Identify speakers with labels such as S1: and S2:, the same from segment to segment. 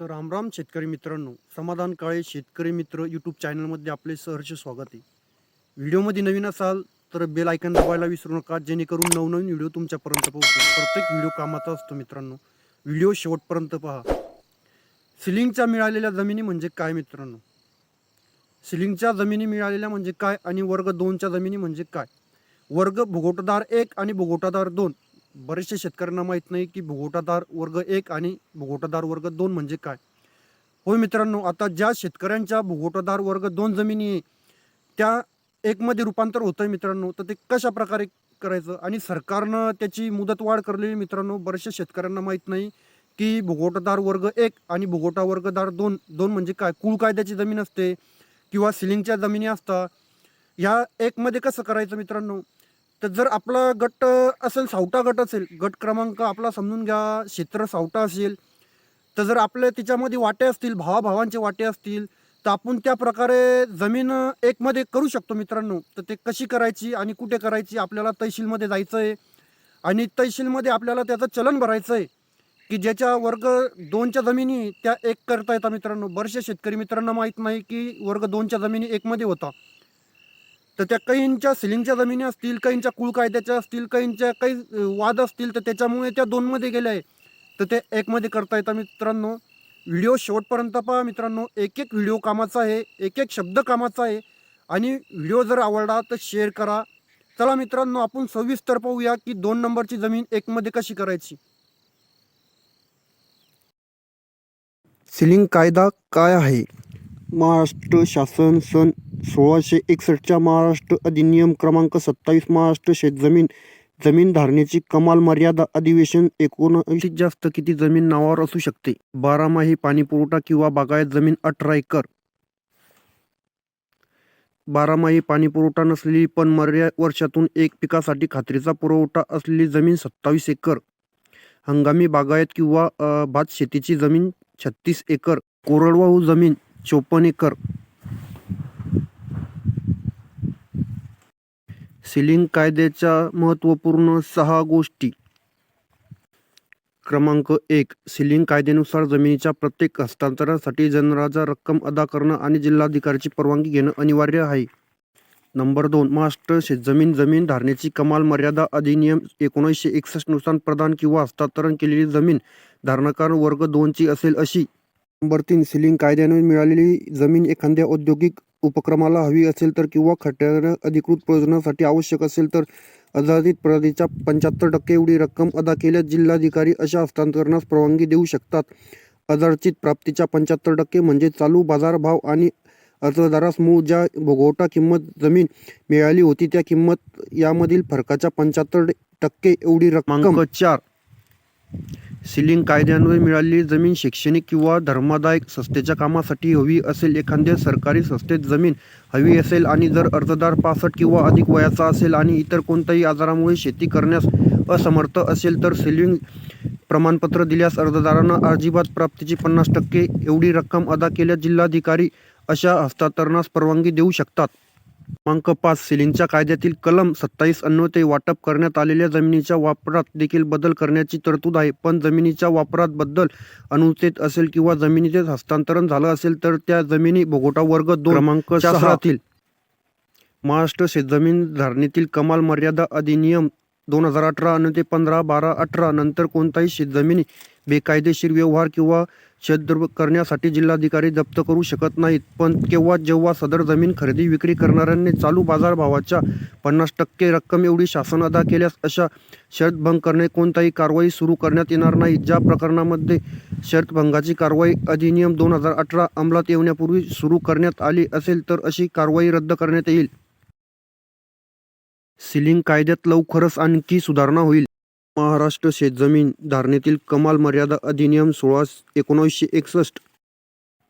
S1: तर रामराम शेतकरी मित्रांनो समाधान काळे शेतकरी मित्र यूट्यूब चॅनलमध्ये आपले सहर्ष स्वागत आहे. व्हिडिओमध्ये नवीन असाल तर बेल आयकन दाबायला विसरू नका जेणेकरून नवनवीन व्हिडिओ तुमच्यापर्यंत पोहोचतो प्रत्येक व्हिडिओ कामाचा असतो मित्रांनो. व्हिडिओ शेवटपर्यंत पहा. सिलिंगच्या मिळालेल्या जमिनी म्हणजे काय मित्रांनो? सिलिंगच्या जमिनी मिळालेल्या म्हणजे काय आणि वर्ग दोनच्या जमिनी म्हणजे काय? वर्ग भुगोटदार एक आणि भुगोटादार दोन. बरेचशे शेतकऱ्यांना माहीत नाही की भुगोटादार वर्ग एक आणि भुगोटादार वर्ग दोन म्हणजे काय? होय मित्रांनो आता ज्या शेतकऱ्यांच्या भुगोटादार वर्ग दोन जमिनी आहे त्या एकमध्ये रूपांतर होतं आहे मित्रांनो तर ते कशा प्रकारे करायचं? आणि सरकारनं त्याची मुदतवाढ करलेली मित्रांनो बऱ्याचशा शेतकऱ्यांना माहीत नाही की भुगोटादार वर्ग एक आणि भुगोटा वर्गदार दोन दोन म्हणजे काय? कुळ कायद्याची जमीन असते किंवा सिलिंगच्या जमिनी असतात. ह्या एकमध्ये कसं करायचं मित्रांनो? तर जर आपला गट असेल सावटा गट असेल गट क्रमांक आपला समजून घ्या क्षेत्र सावटा असेल तर जर आपले त्याच्यामध्ये वाटे असतील भावाभावांचे वाटे असतील तर आपण त्या प्रकारे जमीन एकमध्ये करू शकतो मित्रांनो. तर ते कशी करायची आणि कुठे करायची आपल्याला तहसीलमध्ये जायचं आहे आणि तहसीलमध्ये आपल्याला त्याचं चलन भरायचं आहे की ज्याच्या वर्ग दोनच्या जमिनी त्या एक करता येतात मित्रांनो. बरेचसे शेतकरी मित्रांना माहीत नाही की वर्ग दोनच्या जमिनी एकमध्ये होता. तर त्या काहींच्या सिलिंगच्या जमिनी असतील काहींच्या कुळ कायद्याच्या असतील काहींच्या काही वाद असतील तर त्याच्यामुळे त्या दोनमध्ये गेल्या आहे तर ते एकमध्ये करता येतं मित्रांनो. व्हिडिओ शेवटपर्यंत पहा मित्रांनो. एक एक व्हिडिओ कामाचा आहे एक एक शब्द कामाचा आहे. आणि व्हिडिओ जर आवडला तर शेअर करा. चला मित्रांनो आपण सविस्तर पाहूया की दोन नंबरची जमीन एकमध्ये कशी करायची. सिलिंग कायदा काय आहे? महाराष्ट्र शासन सन सोळाशे एकसष्टच्या महाराष्ट्र अधिनियम क्रमांक सत्तावीस महाराष्ट्र शेतजमीन जमीन धारणेची कमाल मर्यादा अधिवेशन एकोणऐंशी जास्त किती जमीन नावावर असू शकते? बारामाही पाणीपुरवठा किंवा बागायत जमीन अठरा एकर. बारामाही पाणी पुरवठा नसलेली पण मर्या वर्षातून एक पिकासाठी खात्रीचा पुरवठा असलेली जमीन सत्तावीस एकर. हंगामी बागायत किंवा भात शेतीची जमीन छत्तीस एकर. कोरडवाहू जमीन चोपन्न एकर. सिलिंग कायद्याच्या महत्त्वपूर्ण सहा गोष्टी. क्रमांक एक सिलिंग कायद्यानुसार जमिनीच्या प्रत्येक हस्तांतरणासाठी जनराजा रक्कम अदा करणं आणि जिल्हाधिकाऱ्याची परवानगी घेणं अनिवार्य आहे. नंबर दोन महाराष्ट्र शेतजमीन जमीन धारणेची कमाल मर्यादा अधिनियम एकोणीसशे एकसष्टनुसार प्रदान किंवा हस्तांतरण केलेली जमीन धारणकार वर्ग दोनची असेल अशी. नंबर तीन सिलिंग कायद्याने मिळालेली जमीन एखाद्या औद्योगिक उपक्रमाला हवी असेल तर किंवा खड्ड्यानं अधिकृत प्रयोजनासाठी आवश्यक असेल तर अधिक प्रदेशच्या पंच्याहत्तर टक्के एवढी रक्कम अदा केल्यास जिल्हाधिकारी अशा हस्तांतरणास परवानगी देऊ शकतात. अदर्चित प्राप्तीच्या पंच्याहत्तर टक्के म्हणजे चालू बाजारभाव आणि अर्जदारास मूळ ज्या भोगवटा किंमत जमीन मिळाली होती त्या किंमत यामधील फरकाच्या पंच्याहत्तर टक्के एवढी रक्कम चार. सिलिंग कायद्यान्वये मिळालेली जमीन शैक्षणिक किंवा धर्मादायक संस्थेच्या कामासाठी हवी असेल एखाद्या सरकारी संस्थेत जमीन हवी असेल आणि जर अर्जदार पासष्ट किंवा अधिक वयाचा असेल आणि इतर कोणत्याही आजारामुळे शेती करण्यास असमर्थ असेल तर सिलिंग प्रमाणपत्र दिल्यास अर्जदारांना अजिबात प्राप्तीची पन्नास टक्के एवढी रक्कम अदा केल्यास जिल्हाधिकारी अशा हस्तांतरणास परवानगी देऊ शकतात. क्रमांक पाच सिलिंगच्या कायद्यातील कलम सत्तावीस अन्वये वाटप करण्यात आलेल्या जमिनीच्या वापरात देखील बदल करण्याची तरतूद आहे. पण जमिनीच्या वापरात बदल अनुचित असेल किंवा जमिनीचे हस्तांतरण झालं असेल तर त्या जमिनी भोगोटा वर्ग दोन क्रमांक सहातील महाराष्ट्र शेतजमीन धारणेतील कमाल मर्यादा अधिनियम दोन हजार अठरा आणि ते पंधरा बारा अठरा नंतर कोणताही शेतजमिनी बेकायदेशीर व्यवहार किंवा शेतद्रव करण्यासाठी जिल्हाधिकारी जप्त करू शकत नाहीत. पण केव्हा जेव्हा सदर जमीन खरेदी विक्री करणाऱ्यांनी चालू बाजारभावाच्या पन्नास टक्के रक्कम एवढी शासन अदा केल्यास अशा शर्तभंग करणे कोणताही कारवाई सुरू करण्यात येणार नाही. ज्या प्रकरणामध्ये शर्तभंगाची कारवाई अधिनियम दोन हजार अठरा अंमलात येण्यापूर्वी सुरू करण्यात आली असेल तर अशी कारवाई रद्द करण्यात येईल. सिलिंग कायद्यात लवकरच आणखी सुधारणा होईल. महाराष्ट्र शेतजमीन धारणेतील कमाल मर्यादा अधिनियम सोळा एकोणीसशे एकसष्ट.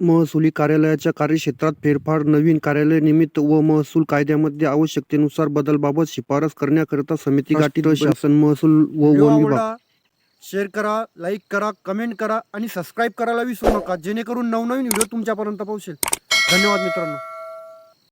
S1: महसुली कार्यालयाच्या कार्यक्षेत्रात फेरफार नवीन कार्यालय निमित्त व महसूल कायद्यामध्ये आवश्यकतेनुसार बदलबाबत शिफारस करण्याकरिता समिती गाठी शासन महसूल व वन विभाग. शेअर करा लाईक करा कमेंट करा आणि सबस्क्राईब करायला विसरू नका. जेणेकरून नवनवीन व्हिडिओ तुमच्यापर्यंत पोहोचेल. धन्यवाद मित्रांनो.